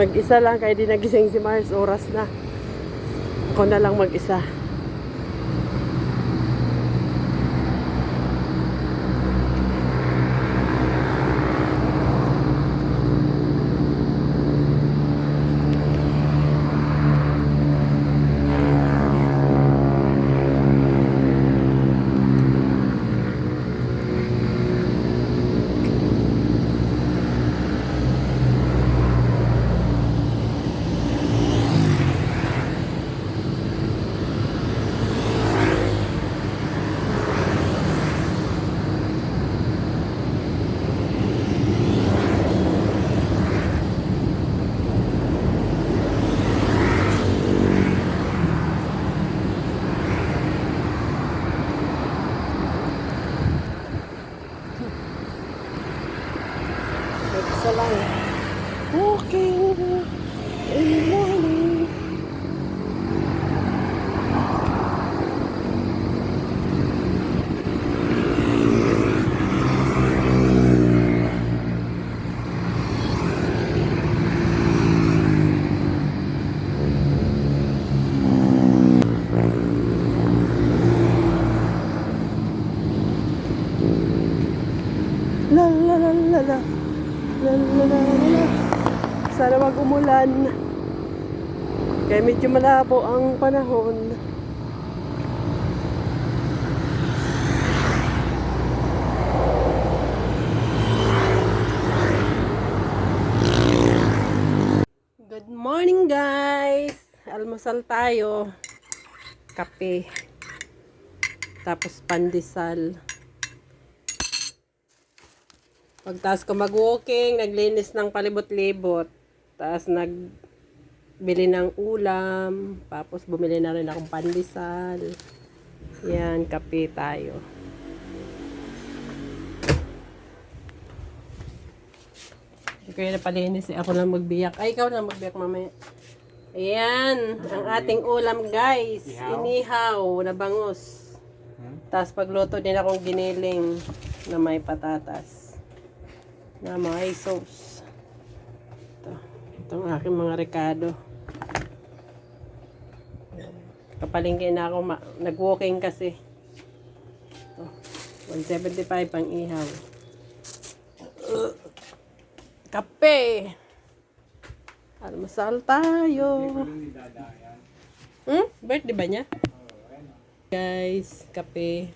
Mag-isa lang, kaya di nagising si Mars. Oras na. Ako na lang mag-isa. Umulan. Kaya medyo malabo ang panahon. Good morning guys! Almusal tayo. Kape. Tapos pandesal. Pagtas ko mag-walking, naglinis ng palibot-libot. Tapos nagbili ng ulam. Tapos bumili na rin akong pandesal. Yan, kape tayo. Ko yun napalinis eh. Ako lang magbiyak. Ay, ikaw lang magbiyak mamaya. Ayan, ang ating ulam guys. Inihaw na bangus. Tapos pagluto din akong giniling na may patatas. Na may sauce. Ito. Itong aking mga rekado. Kapalingkin na ako. Nag-walking kasi. Ito. 175 pang ihaw. Uh, kape! Almasal tayo. Hmm? Birthday ba niya? Guys, kape.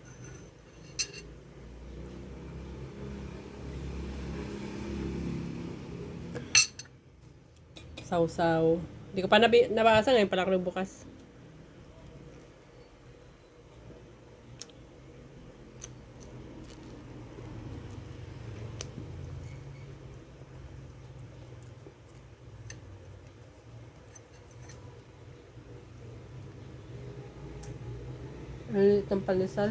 Sausaw. Hindi ko pa nabi nabasa ngayon pala ako nagbukas. Ang liit ng palisal.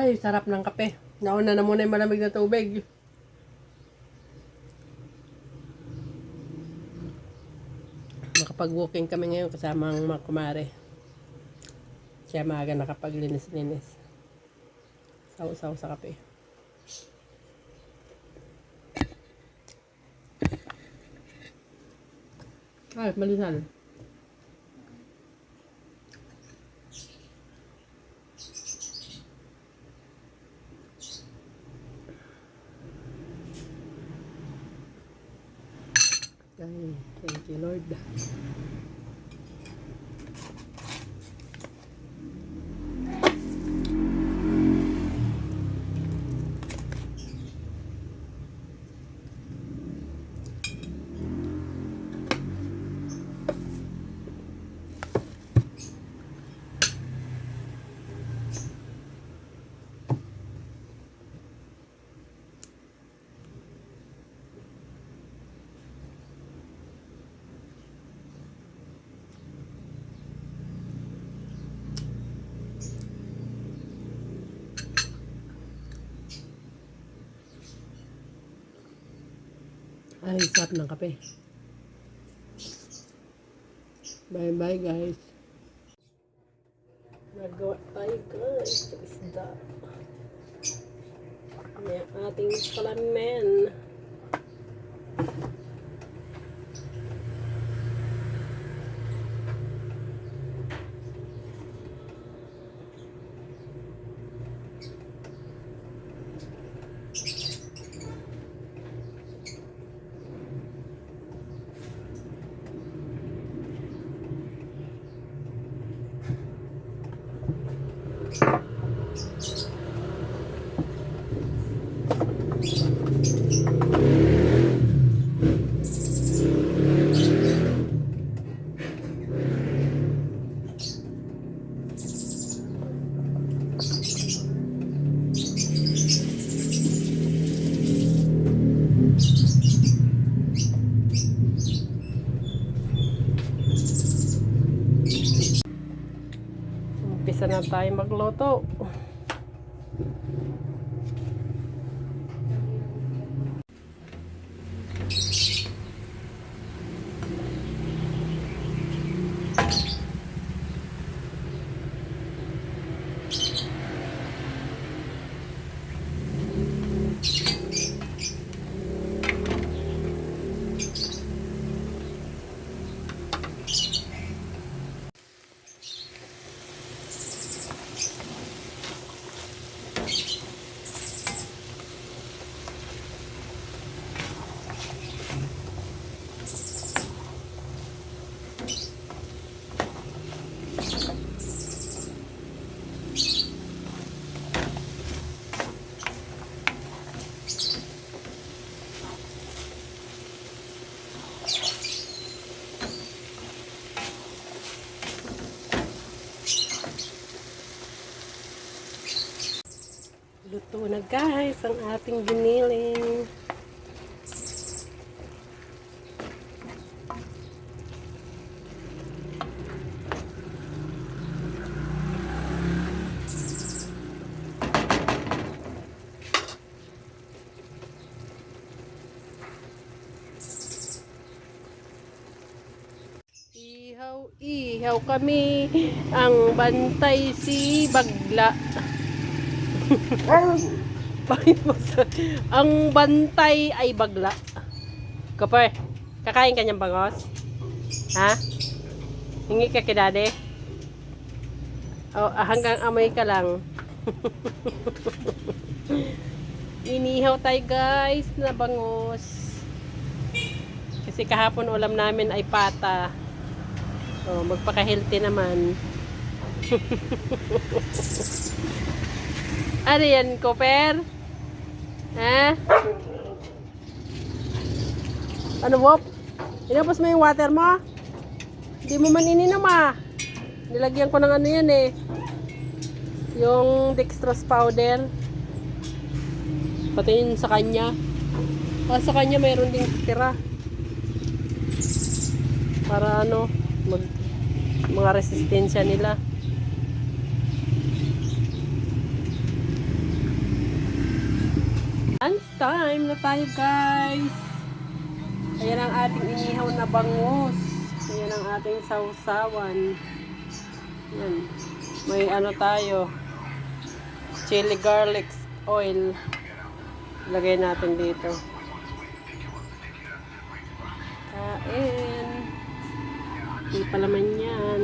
Ay, sarap ng kape. Nauna na muna yung malamig na tubig. Makapag-walking kami ngayon kasama ang mga kumare. Siya maaga nakapaglinis-linis. Saw-saw sa kape. Ay, malisan. Ay, thank you Lord. Ay, sarap ng kape. Bye-bye guys. Nagawa tayo guys. Isda. May ating palamen. Na tayo magluto. Luto na guys ang ating giniling. Ihaw, ihaw kami. Ang bantay si Bagla. Bakit mo sa... Ang bantay ay bagla. Kapar, kakain ka niyang bangos? Ha? Hingi ka kay daddy? Oh, hanggang amoy ka lang. Inihaw tayo guys na bangos. Kasi kahapon ulam namin ay pata. Oh, magpaka-healthy naman. Ano yan, Cooper? Ha? Ano, Wop? Inapos mo yung water mo? Hindi mo man ininom ah. Nilagyan ko ng ano yan eh. Yung dextrose powder. Pati yun sa kanya. Ah, sa kanya mayroon ding tira. Para ano, mag, mga resistensya nila. Lunch time na tayo guys. Ayan ang ating inihaw na bangus. Ayan ang ating sausawan. Ayan. May ano tayo. Chili garlic oil. Lagay natin dito. Kain. Hindi pa laman yan.